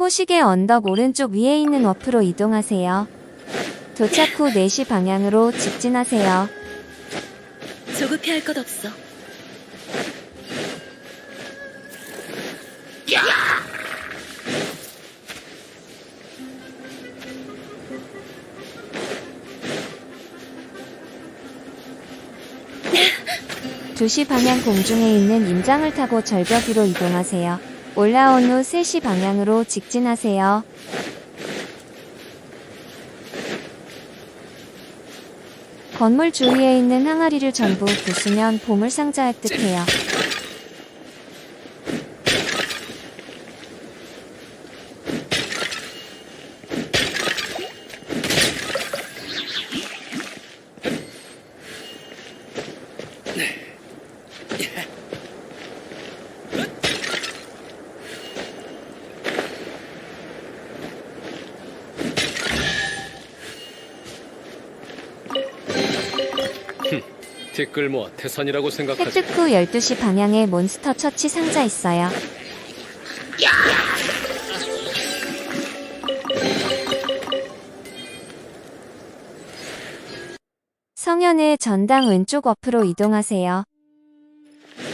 포식의 언덕 오른쪽 위에 있는 워프로 이동하세요. 도착 후 4시 방향으로 직진하세요. 조급해 할 것 없어. 두시 방향 공중에 있는 임장을 타고 절벽 위로 이동하세요. 올라온 후 3시 방향으로 직진하세요. 건물 주위에 있는 항아리를 전부 부수면 보물상자 획득해요. 티끌 모아 태산이라고 생각하지. 획득 후 12시 방향에 몬스터 처치 상자 있어요. 성현의 전당 왼쪽 옆으로 이동하세요.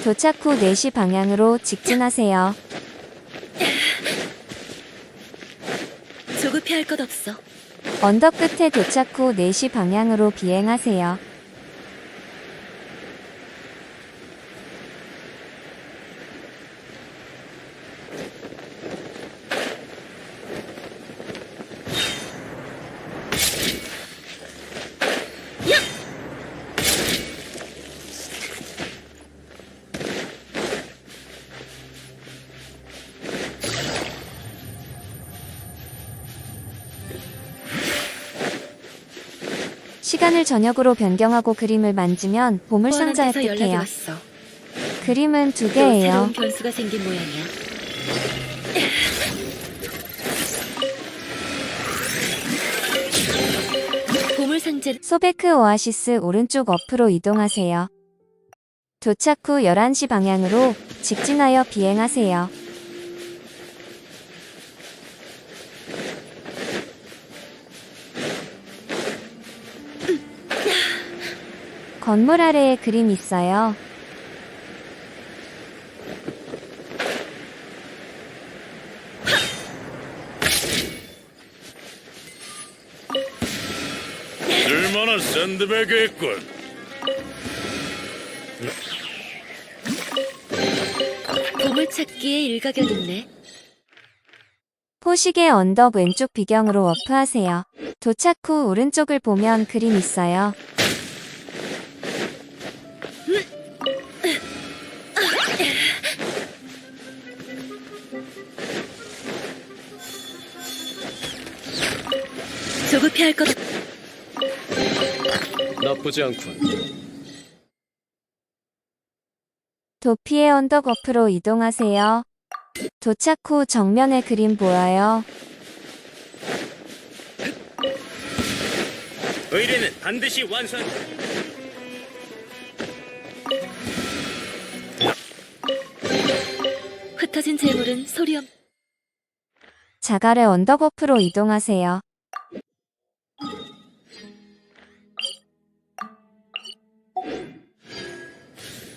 도착 후 4시 방향으로 직진하세요. 조급해할 것 없어. 언덕 끝에 도착 후 4시 방향으로 비행하세요. 시간을 저녁으로 변경하고 그림을 만지면 보물상자 보안한테서 연락이 획득해요. 왔어. 그림은 두 또 개예요. 새로운 변수가 생긴 모양이야. 보물 상자 소베크 오아시스 오른쪽 옆으로 이동하세요. 도착 후 11시 방향으로 직진하여 비행하세요. 건물 아래에 그림 있어요. 쓸만한 샌드백이 있군. 보물 찾기에 일가견 있네. 포식의 언덕 왼쪽 비경으로 워프하세요. 도착 후 오른쪽을 보면 그림 있어요. 조급해할 것 없... 나쁘지 않군. 도피의 언덕 옆으로 이동하세요. 도착 후 정면에 그림 보여요. 의뢰는 반드시 완수한. 흩어진 재물은 소리 없... 자갈의 언덕 옆으로 이동하세요.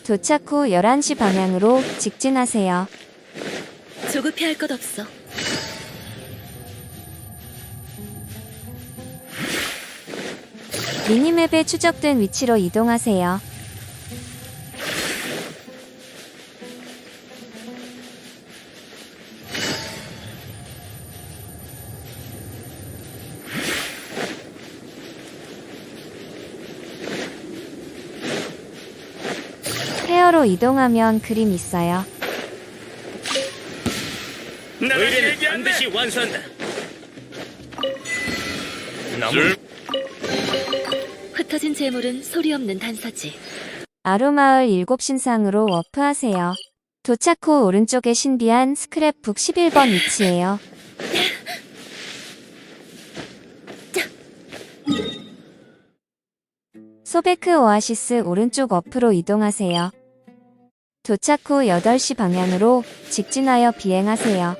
도착 후 11시 방향으로 직진하세요. 조급해 할 것 없어. 미니맵에 추적된 위치로 이동하세요. 페어로 이동하면 그림 있어요. 의뢰는 반드시 완수한다. 나무 흩어진 재물은 소리 없는 단서지. 아루마을 일곱 신상으로 워프하세요. 도착 후 오른쪽에 신비한 스크랩북 11번 위치에요. 소베크 오아시스 오른쪽 옆으로 이동하세요. 도착 후 8시 방향으로 직진하여 비행하세요.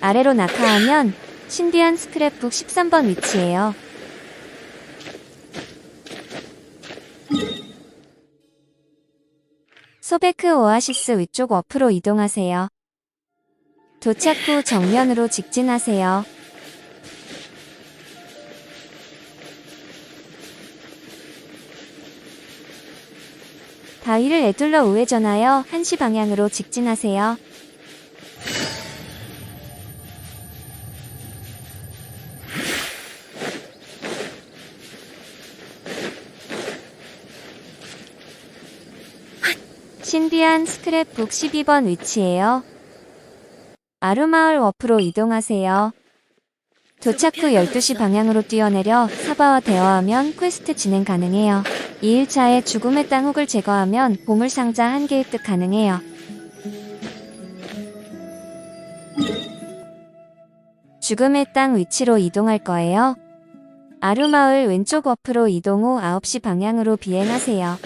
아래로 낙하하면 신비한 스크랩북 13번 위치에요. 소베크 오아시스 위쪽 어프로 이동하세요. 도착 후 정면으로 직진하세요. 바위를 에둘러 우회전하여 1시 방향으로 직진하세요. 신비한 스크랩북 12번 위치예요. 아루마을 워프로 이동하세요. 도착 후 12시 방향으로 뛰어내려 사바와 대화하면 퀘스트 진행 가능해요. 2일차에 죽음의 땅 훅을 제거하면 보물상자 한개 획득 가능해요. 죽음의 땅 위치로 이동할 거예요. 아루마을 왼쪽 워프로 이동 후 9시 방향으로 비행하세요.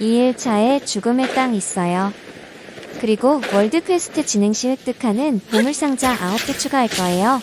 이일차에 죽음의 땅 있어요. 그리고 월드 퀘스트 진행 시 획득하는 보물상자 9개 추가할 거예요.